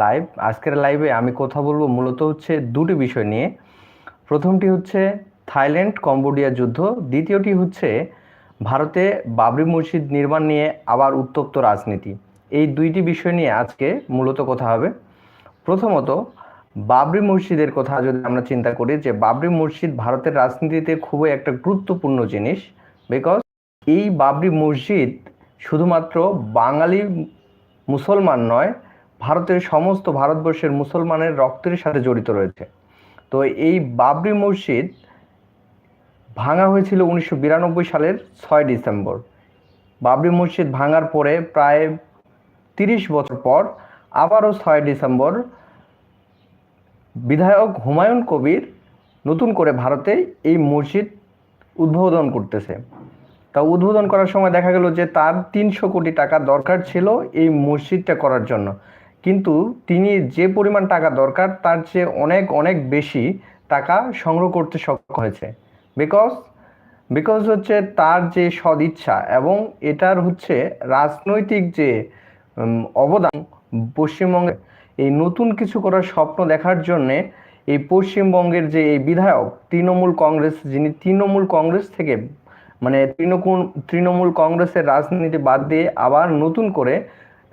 Live আজকের লাইভে আমি কথা বলব মূলত হচ্ছে দুটি বিষয় নিয়ে। প্রথমটি হচ্ছে থাইল্যান্ড কম্বোডিয়া যুদ্ধ, দ্বিতীয়টি হচ্ছে ভারতে বাবরি মসজিদ নির্মাণ নিয়ে আবার উত্তপ্ত রাজনীতি। এই দুইটি বিষয় নিয়ে আজকে মূলত কথা হবে। প্রথমত, বাবরি মসজিদের কথা যদি আমরা চিন্তা করি যে বাবরি মসজিদ ভারতের রাজনীতিতে খুবই একটা গুরুত্বপূর্ণ জিনিস বিকজ এই বাবরি মসজিদ শুধুমাত্র বাঙালি মুসলমান নয় ভারতের সমস্ত ভারতবর্ষের মুসলমানের রক্তের সাথে জড়িত রয়েছে। তো এই বাবরি মসজিদ ভাঙা হয়েছিল উনিশশো বিরানব্বই সালের ছয় ডিসেম্বর। বাবরি মসজিদ ভাঙার পরে প্রায় তিরিশ বছর পর আবারও ছয় ডিসেম্বর বিধায়ক হুমায়ুন কবির নতুন করে ভারতে এই মসজিদ উদ্বোধন করতেছে। তা উদ্বোধন করার সময় দেখা গেল যে তার তিনশো কোটি টাকা দরকার ছিল এই মসজিদটা করার জন্য। কিন্তু তিনি যে পরিমাণ টাকা দরকার, তার চেয়ে অনেক অনেক বেশি টাকা সংগ্রহ করতে সক্ষম হয়েছে। বিকজ বিকজ হচ্ছে তার যে সদিচ্ছা এবং এটার হচ্ছে রাজনৈতিক যে অবদান পশ্চিমবঙ্গে, এই নতুন কিছু করার স্বপ্ন দেখার জন্যে এই পশ্চিমবঙ্গের যে এই বিধায়ক তৃণমূল কংগ্রেস, যিনি তৃণমূল কংগ্রেস থেকে মানে তৃণমূল তৃণমূল কংগ্রেসের রাজনীতি বাদ দিয়ে আবার নতুন করে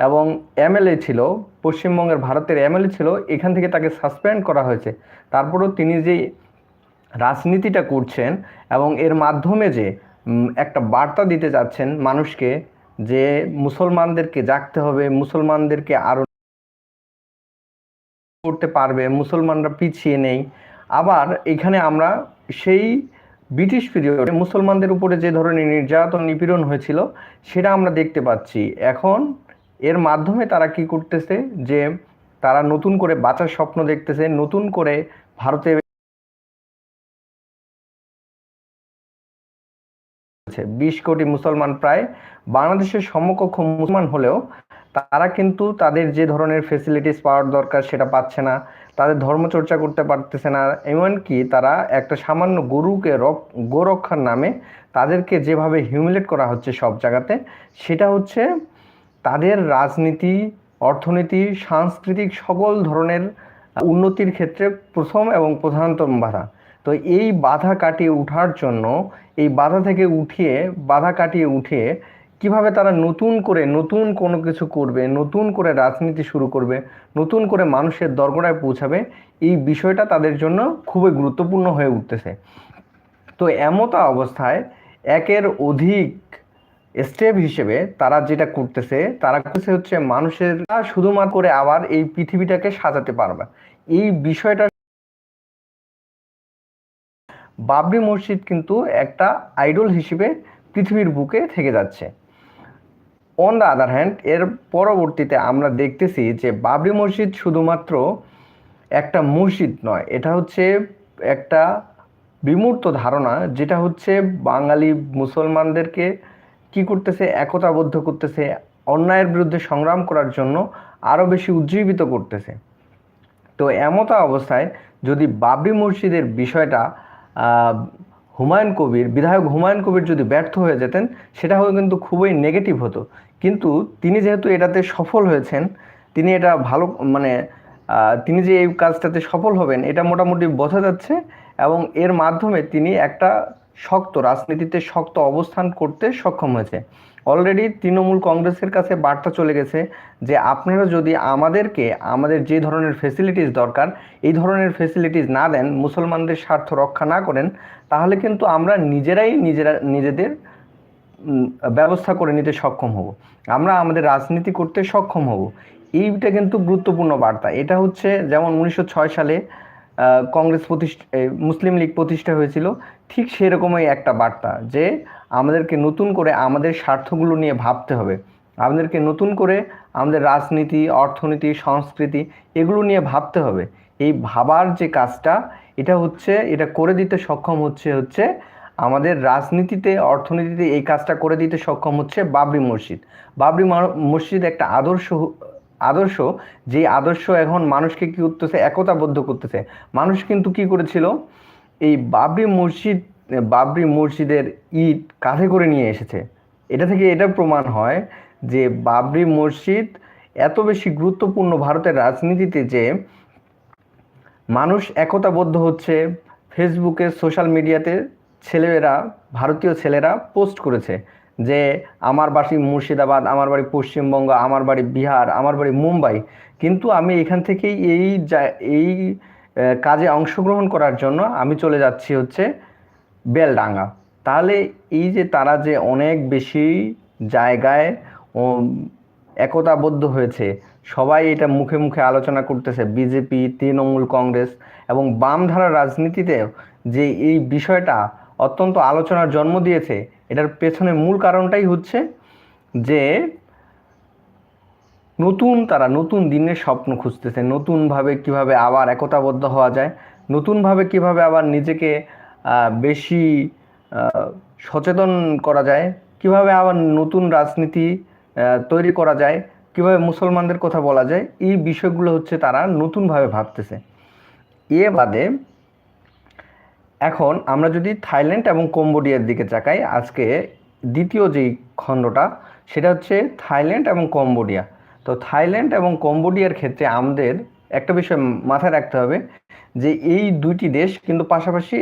এবং এমএলএ ছিল, পশ্চিমবঙ্গের ভারতের এমএলএ ছিল, এখান থেকে তাকে সাসপেন্ড করা হয়েছে। তারপরেও তিনি যে রাজনীতিটা করছেন এবং এর মাধ্যমে যে একটা বার্তা দিতে যাচ্ছেন মানুষকে যে মুসলমানদেরকে জাগতে হবে, মুসলমানদেরকে আরও করতে পারবে, মুসলমানরা পিছিয়ে নেই। আবার এখানে আমরা সেই ব্রিটিশ পিরিয়ডে মুসলমানদের উপরে যে ধরনের নির্যাতন নিপীড়ন হয়েছিল, সেটা আমরা দেখতে পাচ্ছি। এখন এর মাধ্যমে তারা কি করতেছে? যে তারা নতুন করে বাঁচার স্বপ্ন দেখতেছে, নতুন করে ভারতে বিশ কোটি মুসলমান প্রায় বাংলাদেশের সমকক্ষ মুসলমান হলেও তারা কিন্তু তাদের যে ধরনের ফেসিলিটিস পাওয়ার দরকার সেটা পাচ্ছে না, তাদের ধর্মচর্চা করতে পারতেছে না, এমনকি তারা একটা সামান্য গরুকে রক, গোরক্ষার নামে তাদেরকে যেভাবে হিউমিলেট করা হচ্ছে সব জায়গাতে, সেটা হচ্ছে তাদের রাজনীতি, অর্থনীতি, সাংস্কৃতিক সকল ধরনের উন্নতির ক্ষেত্রে প্রথম এবং প্রধানতম বাধা। তো এই বাধা কাটিয়ে ওঠার জন্য, এই বাধা থেকে উঠিয়ে, বাধা কাটিয়ে উঠিয়ে কীভাবে তারা নতুন করে, নতুন কোনো কিছু করবে, নতুন করে রাজনীতি শুরু করবে, নতুন করে মানুষের দরগড়ায় পৌঁছাবে, এই বিষয়টা তাদের জন্য খুবই গুরুত্বপূর্ণ হয়ে উঠতেছে। তো এমতা অবস্থায় একের অধিক স্টেপ হিসেবে তারা যেটা করতেছে, তারা করতেছে হচ্ছে মানুষের শুধুমাত্র করে আবার এই পৃথিবীটাকে সাজাতে পারবে। এই বিষয়টা বাবরি মসজিদ কিন্তু একটা আইডল হিসেবে পৃথিবীর বুকে থেকে যাচ্ছে। অন দ্য আদার হ্যান্ড এর পরবর্তীতে আমরা দেখতেছি যে বাবরি মসজিদ শুধুমাত্র একটা মসজিদ নয়, এটা হচ্ছে একটা বিমূর্ত ধারণা, যেটা হচ্ছে বাঙালি মুসলমানদেরকে কি করতেছে, একতাবদ্ধ করতেছে, অন্যায়ের বিরুদ্ধে সংগ্রাম করার জন্য আরও বেশি উজ্জীবিত করতেছে। তো এমতা অবস্থায় যদি বাবরি মসজিদের বিষয়টা হুমায়ুন কবির, বিধায়ক হুমায়ুন কবির যদি ব্যর্থ হয়ে যেতেন, সেটা হয়ে কিন্তু খুবই নেগেটিভ হতো। কিন্তু তিনি যেহেতু এটাতে সফল হয়েছেন, তিনি এটা ভালো মানে তিনি যে এই কাজটাতে সফল হবেন, এটা মোটামুটি বোঝা যাচ্ছে এবং এর মাধ্যমে তিনি একটা শক্ত, রাজনীতিতে শক্ত অবস্থান করতে সক্ষম হয়েছে। অলরেডি তৃণমূল কংগ্রেসের কাছে বার্তা চলে গেছে যে, আপনারা যদি আমাদেরকে, আমাদের যে ধরনের ফেসিলিটিস দরকার, এই ধরনের ফেসিলিটিস না দেন, মুসলমানদের স্বার্থ রক্ষা না করেন, তাহলে কিন্তু আমরা নিজেরাই নিজেরা, নিজেদের ব্যবস্থা করে নিতে সক্ষম হব। আমরা আমাদের রাজনীতি করতে সক্ষম হব। এইটা কিন্তু গুরুত্বপূর্ণ বার্তা। এটা হচ্ছে যেমন উনিশশো ছয় সালে কংগ্রেস প্রতিষ্ঠা মুসলিম লীগ প্রতিষ্ঠা হয়েছিল, ঠিক সেরকমই একটা বার্তা যে আমাদেরকে নতুন করে আমাদের স্বার্থগুলো নিয়ে ভাবতে হবে। আমাদেরকে নতুন করে আমাদের রাজনীতি, অর্থনীতি, সংস্কৃতি এগুলো নিয়ে ভাবতে হবে। এই ভাবার যে কাজটা, এটা হচ্ছে, এটা করে দিতে সক্ষম হচ্ছে হচ্ছে আমাদের রাজনীতিতে, অর্থনীতিতে এই কাজটা করে দিতে সক্ষম হচ্ছে বাবরি মসজিদ। বাবরি মসজিদ একটা আদর্শ আদর্শ, যে আদর্শ এখন মানুষকে কি করতেছে? একতাবদ্ধ করতেছে। মানুষ কিন্তু কি করেছিল? এই বাবরি মসজিদ, বাবরি মসজিদের ইট কাঁধে করে নিয়ে এসেছে। এটা থেকে এটা প্রমাণ হয় যে বাবরি মসজিদ এত বেশি গুরুত্বপূর্ণ ভারতের রাজনীতিতে যে মানুষ একতাবদ্ধ হচ্ছে, ফেসবুকে, সোশ্যাল মিডিয়াতে ছেলেরা ভারতীয় ছেলেরা পোস্ট করেছে। যে আমার বাড়ি মুর্শিদাবাদ, আমার বাড়ি পশ্চিমবঙ্গ, আমার বাড়ি বিহার, আমার বাড়ি মুম্বাই। কিন্তু আমি এখান থেকেই এই এই কাজে অংশগ্রহণ করার জন্য আমি চলে যাচ্ছি হচ্ছে বেলডাঙ্গা। তাহলে এই যে তারা যে অনেক বেশি জায়গায় একতাবদ্ধ হয়েছে, সবাই এটা মুখে মুখে আলোচনা করতেছে, বিজেপি, তৃণমূল কংগ্রেস এবং বামধারা রাজনীতিতে যে এই বিষয়টা অত্যন্ত আলোচনার জন্ম দিয়েছে, এটার পেছনে মূল কারণটাই হচ্ছে যে নতুন তারা নতুন দিনের স্বপ্ন খুঁজতেছে, নতুনভাবে কীভাবে আবার একতাবদ্ধ হওয়া যায়, নতুনভাবে কীভাবে আবার নিজেকে বেশি সচেতন করা যায়, কীভাবে আবার নতুন রাজনীতি তৈরি করা যায়, কীভাবে মুসলমানদের কথা বলা যায়, এই বিষয়গুলো হচ্ছে তারা নতুনভাবে ভাবতেছে। এ বাদে এখন আমরা যদি থাইল্যান্ড এবং কম্বোডিয়ার দিকে চাকাই, আজকে দ্বিতীয় যেই খণ্ডটা, সেটা হচ্ছে থাইল্যান্ড এবং কম্বোডিয়া। তো থাইল্যান্ড এবং কম্বোডিয়ার ক্ষেত্রে আমাদের একটা বিষয় মাথায় রাখতে হবে যে এই দুইটি দেশ কিন্তু পাশাপাশি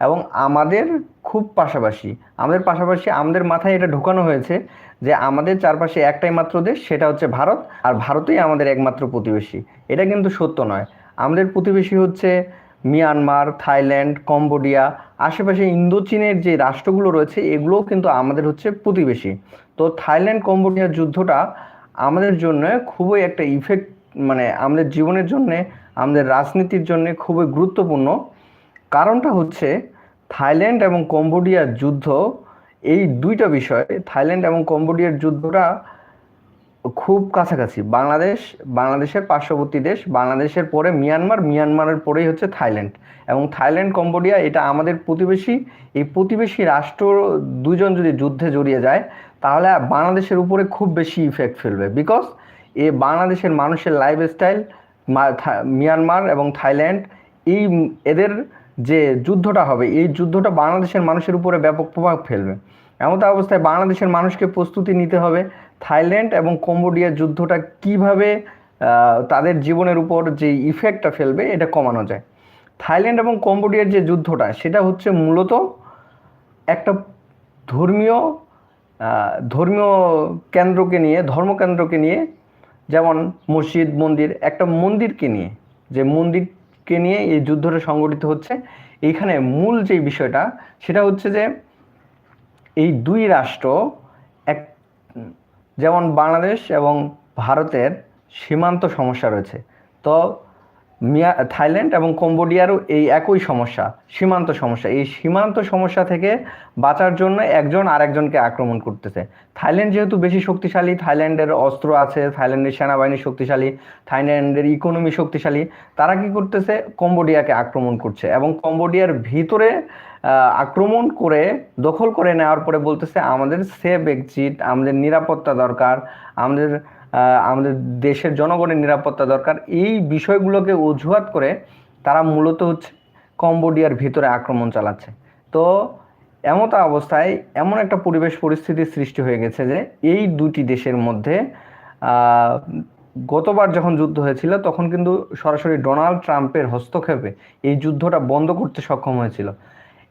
এবং আমাদের খুব পাশাপাশি। আমাদের পাশাপাশি আমাদের মাথায় এটা ঢোকানো হয়েছে যে আমাদের চারপাশে একটাই মাত্র দেশ, সেটা হচ্ছে ভারত, আর ভারতই আমাদের একমাত্র প্রতিবেশী। এটা কিন্তু সত্য নয়। আমাদের প্রতিবেশী হচ্ছে মিয়ানমার, থাইল্যান্ড, কম্বোডিয়া, আশেপাশে ইন্দো চীনের যে রাষ্ট্রগুলো রয়েছে, এগুলোও কিন্তু আমাদের হচ্ছে প্রতিবেশী। তো থাইল্যান্ড কম্বোডিয়ার যুদ্ধটা আমাদের জন্য খুবই একটা ইফেক্ট মানে আমাদের জীবনের জন্য, আমাদের রাজনীতির জন্য খুবই গুরুত্বপূর্ণ। কারণটা হচ্ছে থাইল্যান্ড এবং কম্বোডিয়ার যুদ্ধ, এই দুইটা বিষয়, থাইল্যান্ড এবং কম্বোডিয়ার যুদ্ধটা খুব কাছাকাছি। বাংলাদেশ, বাংলাদেশের পার্শ্ববর্তী দেশ, বাংলাদেশের পরে মিয়ানমার, মিয়ানমারের পরেই হচ্ছে থাইল্যান্ড। এবং থাইল্যান্ড, কম্বোডিয়া, এটা আমাদের প্রতিবেশী, এই প্রতিবেশী রাষ্ট্র দুজন যদি যুদ্ধে জড়িয়ে যায়, তাহলে বাংলাদেশের উপরে খুব বেশি ইফেক্ট ফেলবে। বিকজ এ বাংলাদেশের মানুষের লাইফস্টাইল মিয়ানমার এবং থাইল্যান্ড, এই এদের যে যুদ্ধটা হবে, এই যুদ্ধটা বাংলাদেশের মানুষের উপরে ব্যাপক প্রভাব ফেলবে। এমত অবস্থায় বাংলাদেশের মানুষকে প্রস্তুতি নিতে হবে। থাইল্যান্ড এবং কম্বোডিয়ার যুদ্ধটা কীভাবে তাদের জীবনের উপর যে ইফেক্টটা ফেলবে, এটা কমানো যায়। থাইল্যান্ড এবং কম্বোডিয়ার যে যুদ্ধটা, সেটা হচ্ছে মূলত একটা ধর্মীয় ধর্মীয় কেন্দ্রকে নিয়ে, ধর্মকেন্দ্রকে নিয়ে, যেমন মসজিদ, মন্দির, একটা মন্দিরকে নিয়ে, যে মন্দিরকে নিয়ে এই যুদ্ধটা সংগঠিত হচ্ছে। এইখানে মূল যে বিষয়টা, সেটা হচ্ছে যে এই দুই রাষ্ট্র যেমন বাংলাদেশ এবং ভারতের সীমান্ত সমস্যা রয়েছে। তো মিয়া, থাইল্যান্ড এবং কম্বোডিয়ারও এই একই সমস্যা, সীমান্ত সমস্যা। এই সীমান্ত সমস্যা থেকে বাঁচার জন্য একজন আরেকজনকে আক্রমণ করতেছে। থাইল্যান্ড যেহেতু বেশি শক্তিশালী, থাইল্যান্ডের অস্ত্র আছে, থাইল্যান্ডের সেনাবাহিনী শক্তিশালী, থাইল্যান্ডের ইকোনমি শক্তিশালী, তারা কি করতেছে? কম্বোডিয়াকে আক্রমণ করছে এবং কম্বোডিয়ার ভিতরে আক্রমণ করে, দখল করে নেওয়ার পরে বলতেছে, আমাদের সেফ এক্সিট আমাদের নিরাপত্তা দরকার, আমাদের আমাদের দেশের জনগণের নিরাপত্তা দরকার। এই বিষয়গুলোকে অজুহাত করে তারা মূলত হচ্ছে কম্বোডিয়ার ভিতরে আক্রমণ চালাচ্ছে। তো এমত অবস্থায় এমন একটা পরিবেশ পরিস্থিতির সৃষ্টি হয়ে গেছে যে এই দুটি দেশের মধ্যে গতবার যখন যুদ্ধ হয়েছিল, তখন কিন্তু সরাসরি ডোনাল্ড ট্রাম্পের হস্তক্ষেপে এই যুদ্ধটা বন্ধ করতে সক্ষম হয়েছিল।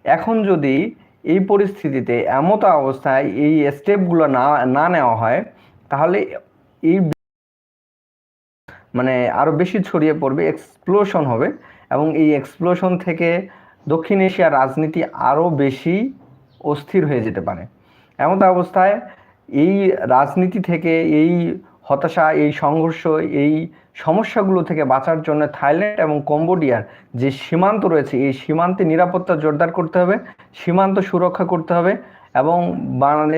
এখন যদি এই পরিস্থিতিতে এমত অবস্থায় এই স্টেপগুলো না না নেওয়া হয়, তাহলে এই মানে আরও বেশি ছড়িয়ে পড়বে এক্সপ্লোশন হবে এবং এই এক্সপ্লোশন থেকে দক্ষিণ এশিয়ার রাজনীতি আরও বেশি অস্থির হয়ে যেতে পারে। এমন অবস্থায় এই রাজনীতি থেকে এই হতাশা, এই সংঘর্ষ, এই সমস্যাগুলো থেকে বাঁচার জন্য থাইল্যান্ড এবং কম্বোডিয়ার যে সীমান্ত রয়েছে, এই সীমান্তে নিরাপত্তা জোরদার করতে হবে, সীমান্ত সুরক্ষা করতে হবে এবং বাংলাদেশ